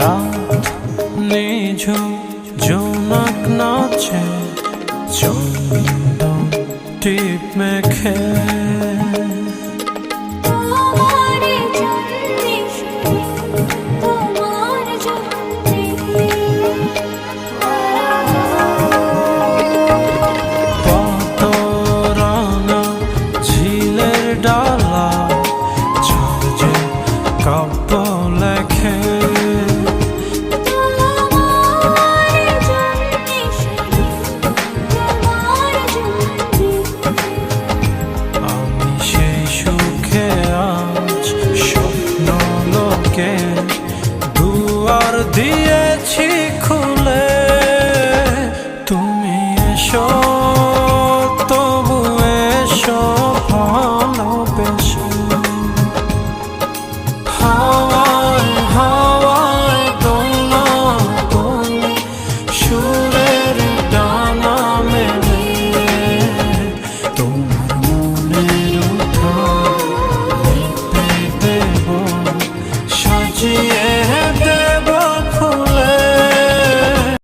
রাত নিঝু জোনাক নাচে চন্দন টিপ মেখে ডালা ঝরঝে কাব্য লেখে Yeah.